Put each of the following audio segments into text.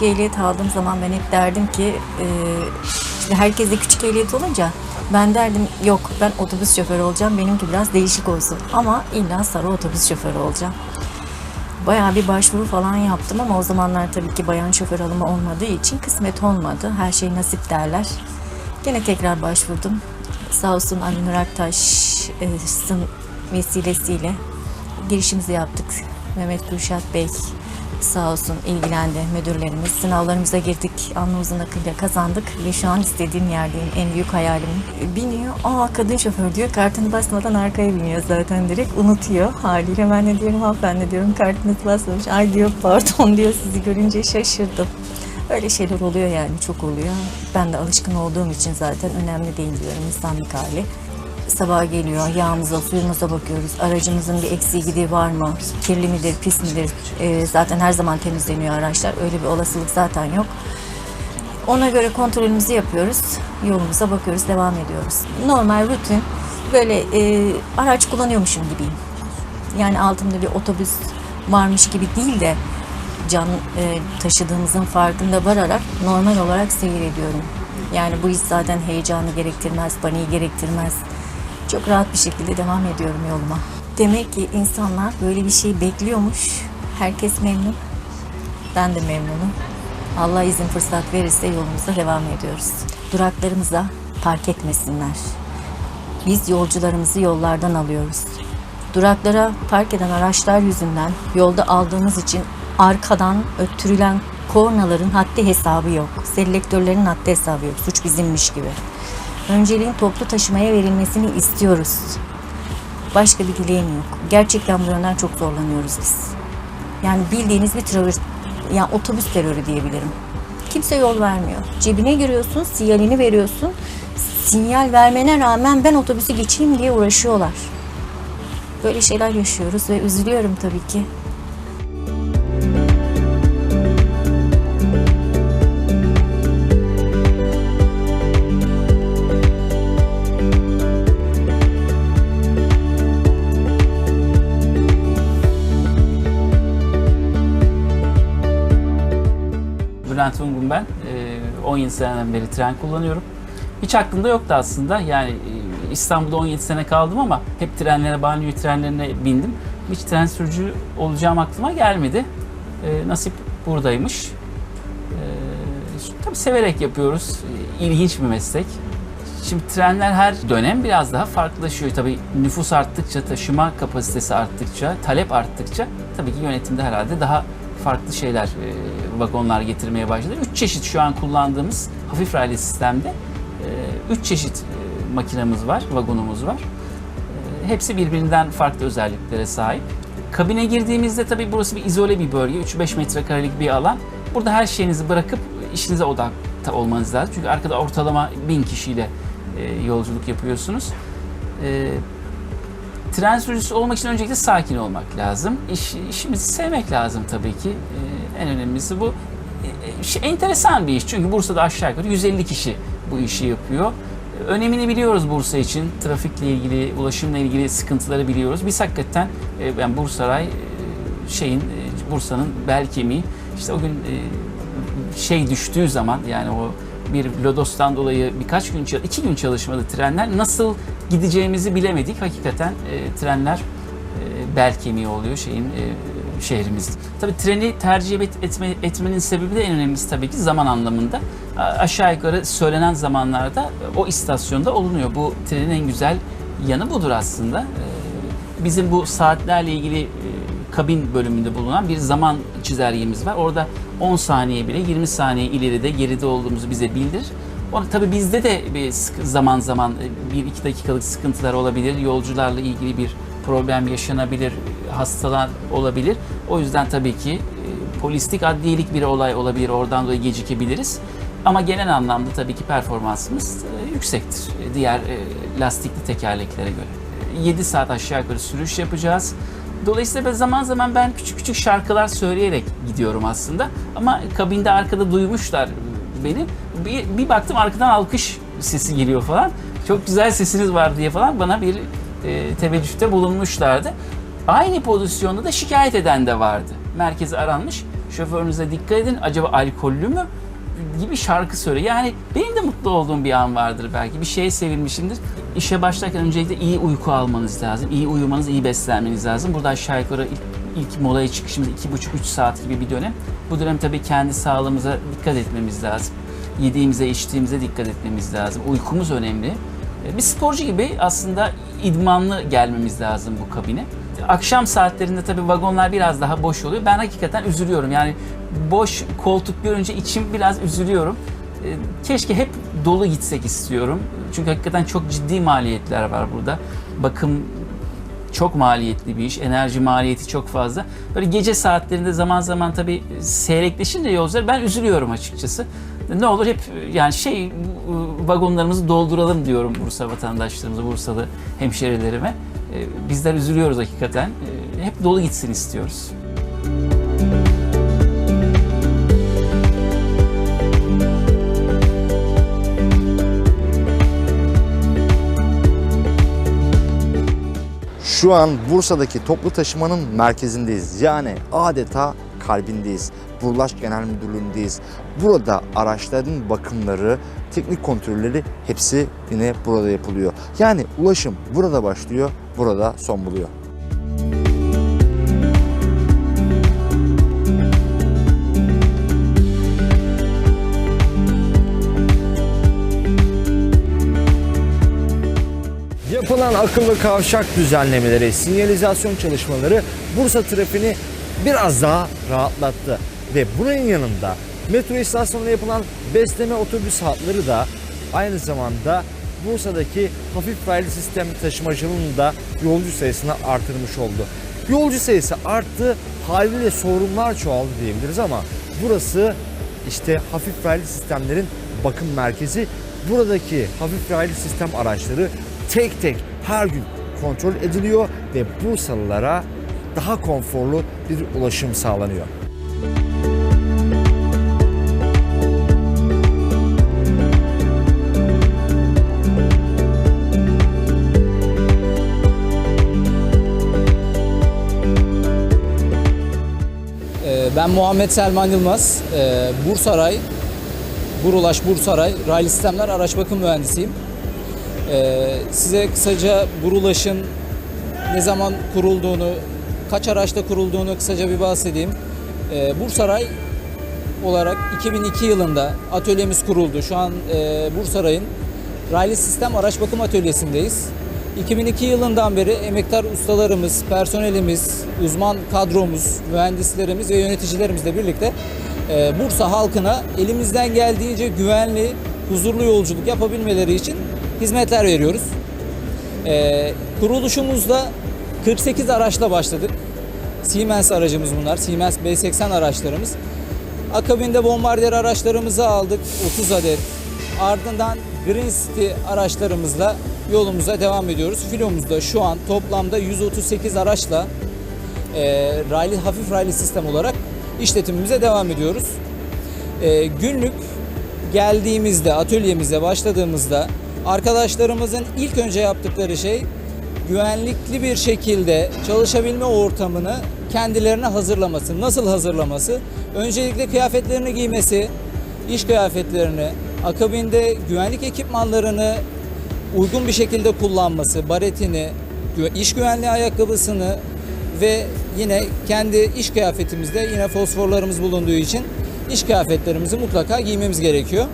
küçük ehliyet aldığım zaman ben hep derdim ki e, işte herkeste küçük ehliyet olunca ben derdim yok ben otobüs şoförü olacağım benimki biraz değişik olsun ama illa sarı otobüs şoförü olacağım. Bayağı bir başvuru falan yaptım ama o zamanlar tabii ki bayan şoför alımı olmadığı için kısmet olmadı. Her şey nasip derler. Gene tekrar başvurdum. Sağ olsun Ali Nur Aktaş'ın vesilesiyle girişimizi yaptık. Mehmet Kürşat Bey sağ olsun ilgilendi müdürlerimiz. Sınavlarımıza girdik. Alnımızın akıyla kazandık ve şu an istediğim yerdeyim. En büyük hayalim. Biniyor. Aa kadın şoför diyor. Kartını basmadan arkaya biniyor zaten direkt. Unutuyor haliyle. Ben de diyorum hanımefendi diyorum kartınızı basmamış. Ay diyor pardon diyor sizi görünce şaşırdım. Öyle şeyler oluyor yani çok oluyor. Ben de alışkın olduğum için zaten önemli değil diyorum insanlık hali. Sabah geliyor, yağımıza, suyumuza bakıyoruz. Aracımızın bir eksiği gidiği var mı? Kirli midir, pis midir? Ee, zaten her zaman temizleniyor araçlar. Öyle bir olasılık zaten yok. Ona göre kontrolümüzü yapıyoruz. Yolumuza bakıyoruz, devam ediyoruz. Normal rutin böyle e, araç kullanıyormuşum gibiyim. Yani altımda bir otobüs varmış gibi değil de can e, taşıdığımızın farkında vararak normal olarak seyrediyorum. Yani bu iş zaten heyecanı gerektirmez, paniği gerektirmez. Çok rahat bir şekilde devam ediyorum yoluma. Demek ki insanlar böyle bir şey bekliyormuş. Herkes memnun. Ben de memnunum. Allah izin fırsat verirse yolumuza devam ediyoruz. Duraklarımıza park etmesinler. Biz yolcularımızı yollardan alıyoruz. Duraklara park eden araçlar yüzünden yolda aldığımız için arkadan öttürülen kornaların haddi hesabı yok. Selektörlerin haddi hesabı yok. Suç bizimmiş gibi. Önceliğin toplu taşımaya verilmesini istiyoruz. Başka bir dileğim yok. Gerçekten bu yönden çok zorlanıyoruz biz. Yani bildiğiniz bir terör, yani otobüs terörü diyebilirim. Kimse yol vermiyor. Cebine giriyorsun, sinyalini veriyorsun. Sinyal vermene rağmen ben otobüsü geçeyim diye uğraşıyorlar. Böyle şeyler yaşıyoruz ve üzülüyorum tabii ki. 17 seneden beri tren kullanıyorum. Hiç aklımda yoktu aslında. Yani e, İstanbul'da 17 sene kaldım ama hep trenlere, banliyö trenlerine bindim. Hiç tren sürücü olacağım aklıma gelmedi. Ee, nasip buradaymış. Ee, tabii severek yapıyoruz. Ee, İlginç bir meslek. Şimdi trenler her dönem biraz daha farklılaşıyor. Tabii nüfus arttıkça, taşıma kapasitesi arttıkça, talep arttıkça tabii ki yönetimde herhalde daha farklı şeyler, e, vagonlar getirmeye başladı. Üç çeşit şu an kullandığımız hafif raylı sistemde e, üç çeşit e, var, vagonumuz var. E, hepsi birbirinden farklı özelliklere sahip. Kabine girdiğimizde tabii burası bir izole bir bölge, 3-5 metrekarelik bir alan. Burada her şeyinizi bırakıp işinize odakta olmanız lazım. Çünkü arkada ortalama bin kişiyle yolculuk yapıyorsunuz. Tren sürücüsü olmak için öncelikle sakin olmak lazım. İş, işimizi sevmek lazım tabii ki. E, en önemlisi bu. E, şey, enteresan bir iş çünkü Bursa'da aşağı yukarı 150 kişi bu işi yapıyor. Önemini biliyoruz Bursa için. Trafikle ilgili, ulaşımla ilgili sıkıntıları biliyoruz. Biz hakikaten e, ben Bursaray e, şeyin e, Bursa'nın bel kemiği. İşte o gün e, şey düştüğü zaman yani o bir lodostan dolayı birkaç gün, iki gün çalışmadı trenler. Nasıl gideceğimizi bilemedik. Hakikaten e, trenler e, bel kemiği oluyor şeyin e, şehrimizin. Tabii treni tercih et, etme, etmenin sebebi de en önemlisi tabii ki zaman anlamında. Aşağı yukarı söylenen zamanlarda e, o istasyonda olunuyor. Bu trenin en güzel yanı budur aslında. E, bizim bu saatlerle ilgili e, kabin bölümünde bulunan bir zaman çizelgemiz var. Orada 10 saniye bile 20 saniye ileride geride olduğumuzu bize bildir. Onu, tabii bizde de bir zaman zaman 1-2 dakikalık sıkıntılar olabilir. Yolcularla ilgili bir problem yaşanabilir, hastalar olabilir. O yüzden tabii ki e, polislik, adliyelik bir olay olabilir. Oradan dolayı gecikebiliriz. Ama genel anlamda tabii ki performansımız e, yüksektir e, diğer e, lastikli tekerleklere göre. 7 saat aşağı yukarı sürüş yapacağız. Dolayısıyla zaman zaman ben küçük küçük şarkılar söyleyerek gidiyorum aslında. Ama kabinde arkada duymuşlar beni. Bir, bir baktım arkadan alkış sesi geliyor falan. Çok güzel sesiniz var diye falan bana bir e, teveccühte bulunmuşlardı. Aynı pozisyonda da şikayet eden de vardı. Merkeze aranmış. Şoförünüze dikkat edin. Acaba alkollü mü? gibi şarkı söyle. Yani benim de mutlu olduğum bir an vardır belki. Bir şeye sevinmişimdir. İşe başlarken öncelikle iyi uyku almanız lazım. İyi uyumanız, iyi beslenmeniz lazım. Burada aşağı yukarı ilk, ilk molaya çıkışımız 2,5-3 saat gibi bir dönem. Bu dönem tabii kendi sağlığımıza dikkat etmemiz lazım. Yediğimize, içtiğimize dikkat etmemiz lazım. Uykumuz önemli. E, Bir sporcu gibi aslında idmanlı gelmemiz lazım bu kabine. Akşam saatlerinde tabii vagonlar biraz daha boş oluyor. Ben hakikaten üzülüyorum. Yani boş koltuk görünce içim biraz üzülüyorum. E, Keşke hep dolu gitsek istiyorum. Çünkü hakikaten çok ciddi maliyetler var burada. Bakım çok maliyetli bir iş. Enerji maliyeti çok fazla. Böyle gece saatlerinde zaman zaman tabii seyrekleşince yolcular ben üzülüyorum açıkçası. Ne olur hep yani şey e, vagonlarımızı dolduralım diyorum Bursa vatandaşlarımıza, Bursalı hemşerilerime. E, Bizler üzülüyoruz hakikaten. E, Hep dolu gitsin istiyoruz. Şu an Bursa'daki toplu taşımanın merkezindeyiz. Yani adeta kalbindeyiz. Burlaş Genel Müdürlüğü'ndeyiz. Burada araçların bakımları, teknik kontrolleri hepsi yine burada yapılıyor. Yani ulaşım burada başlıyor, burada son buluyor. Yapılan akıllı kavşak düzenlemeleri, sinyalizasyon çalışmaları Bursa trafiğini biraz daha rahatlattı. Ve bunun yanında metro istasyonuna yapılan besleme otobüs hatları da aynı zamanda Bursa'daki hafif raylı sistem taşımacılığının da yolcu sayısını artırmış oldu. Yolcu sayısı arttı, haliyle sorunlar çoğaldı diyebiliriz ama burası işte hafif raylı sistemlerin bakım merkezi. Buradaki hafif raylı sistem araçları tek tek her gün kontrol ediliyor ve Bursalılara daha konforlu bir ulaşım sağlanıyor. Ee, Ben Muhammed Selman Yılmaz. Ee, Bursaray, Burulaş Bursaray Raylı Sistemler Araç Bakım Mühendisiyim. Ee, Size kısaca Burulaş'ın ne zaman kurulduğunu, kaç araçta kurulduğunu kısaca bir bahsedeyim. Ee, Bursaray olarak 2002 yılında atölyemiz kuruldu. Şu an e, Bursaray'ın Raylı Sistem Araç Bakım Atölyesi'ndeyiz. 2002 yılından beri emektar ustalarımız, personelimiz, uzman kadromuz, mühendislerimiz ve yöneticilerimizle birlikte e, Bursa halkına elimizden geldiğince güvenli, huzurlu yolculuk yapabilmeleri için hizmetler veriyoruz. E, kuruluşumuzda 48 araçla başladık. Siemens aracımız bunlar. Siemens B80 araçlarımız. Akabinde bombardiyer araçlarımızı aldık 30 adet. Ardından Green City araçlarımızla yolumuza devam ediyoruz. Filomuzda şu an toplamda 138 araçla e, raylı, hafif raylı sistem olarak işletimimize devam ediyoruz. E, günlük geldiğimizde, atölyemize başladığımızda arkadaşlarımızın ilk önce yaptıkları şey güvenlikli bir şekilde çalışabilme ortamını kendilerine hazırlaması. Nasıl hazırlaması? Öncelikle kıyafetlerini giymesi, iş kıyafetlerini, akabinde güvenlik ekipmanlarını uygun bir şekilde kullanması, baretini, iş güvenliği ayakkabısını ve yine kendi iş kıyafetimizde yine fosforlarımız bulunduğu için iş kıyafetlerimizi mutlaka giymemiz gerekiyor.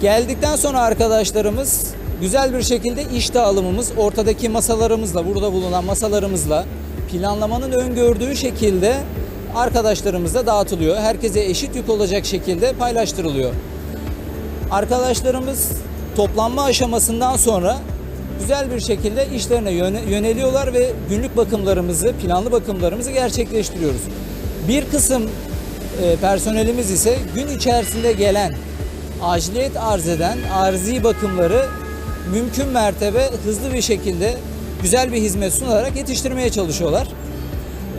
Geldikten sonra arkadaşlarımız güzel bir şekilde iş dağılımımız ortadaki masalarımızla, burada bulunan masalarımızla planlamanın öngördüğü şekilde arkadaşlarımıza dağıtılıyor. Herkese eşit yük olacak şekilde paylaştırılıyor. Arkadaşlarımız toplanma aşamasından sonra güzel bir şekilde işlerine yöne- yöneliyorlar ve günlük bakımlarımızı, planlı bakımlarımızı gerçekleştiriyoruz. Bir kısım e, personelimiz ise gün içerisinde gelen aciliyet arz eden arzi bakımları mümkün mertebe hızlı bir şekilde güzel bir hizmet sunarak yetiştirmeye çalışıyorlar.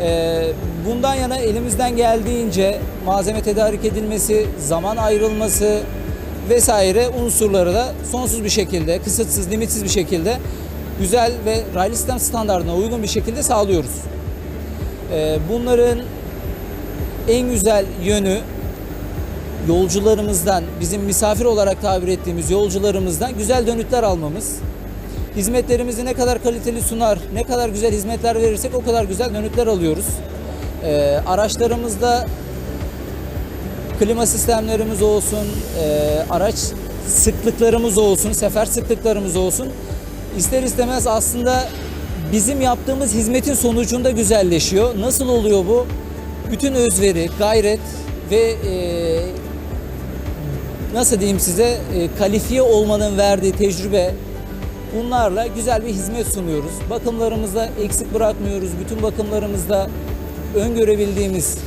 Ee, bundan yana elimizden geldiğince malzeme tedarik edilmesi, zaman ayrılması vesaire unsurları da sonsuz bir şekilde, kısıtsız, limitsiz bir şekilde güzel ve raylı sistem standartına uygun bir şekilde sağlıyoruz. Ee, bunların en güzel yönü yolcularımızdan, bizim misafir olarak tabir ettiğimiz yolcularımızdan güzel dönütler almamız. Hizmetlerimizi ne kadar kaliteli sunar, ne kadar güzel hizmetler verirsek o kadar güzel dönütler alıyoruz. Ee, araçlarımızda klima sistemlerimiz olsun, e, araç sıklıklarımız olsun, sefer sıklıklarımız olsun. İster istemez aslında bizim yaptığımız hizmetin sonucunda güzelleşiyor. Nasıl oluyor bu? Bütün özveri, gayret ve e, nasıl diyeyim size e, kalifiye olmanın verdiği tecrübe bunlarla güzel bir hizmet sunuyoruz. Bakımlarımızda eksik bırakmıyoruz. Bütün bakımlarımızda öngörebildiğimiz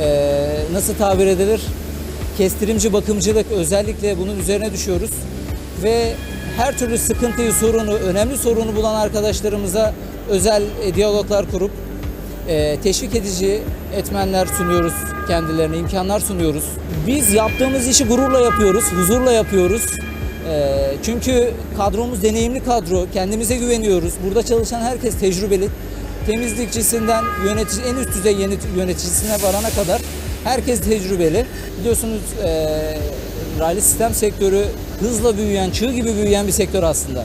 e, nasıl tabir edilir? Kestirimci bakımcılık özellikle bunun üzerine düşüyoruz. Ve her türlü sıkıntıyı, sorunu, önemli sorunu bulan arkadaşlarımıza özel e, diyaloglar kurup e, teşvik edici etmenler sunuyoruz kendilerine, imkanlar sunuyoruz. Biz yaptığımız işi gururla yapıyoruz, huzurla yapıyoruz. E, çünkü kadromuz deneyimli kadro, kendimize güveniyoruz. Burada çalışan herkes tecrübeli. Temizlikçisinden yönetici, en üst düzey yönet- yöneticisine varana kadar herkes tecrübeli. Biliyorsunuz e, raylı sistem sektörü hızla büyüyen, çığ gibi büyüyen bir sektör aslında.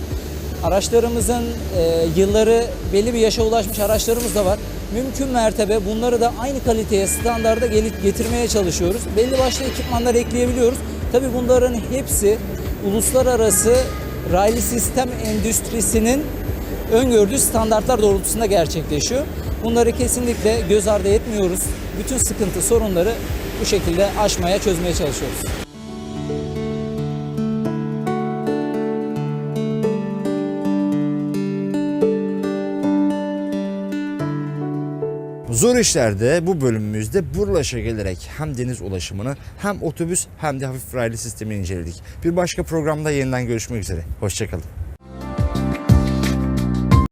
Araçlarımızın e, yılları belli bir yaşa ulaşmış araçlarımız da var. Mümkün mertebe bunları da aynı kaliteye, standarda getirmeye çalışıyoruz. Belli başlı ekipmanlar ekleyebiliyoruz. Tabii bunların hepsi uluslararası raylı sistem endüstrisinin öngördüğü standartlar doğrultusunda gerçekleşiyor. Bunları kesinlikle göz ardı etmiyoruz. Bütün sıkıntı, sorunları bu şekilde aşmaya, çözmeye çalışıyoruz. Zor işlerde bu bölümümüzde Burlaş'a gelerek hem deniz ulaşımını hem otobüs hem de hafif raylı sistemi inceledik. Bir başka programda yeniden görüşmek üzere. Hoşçakalın.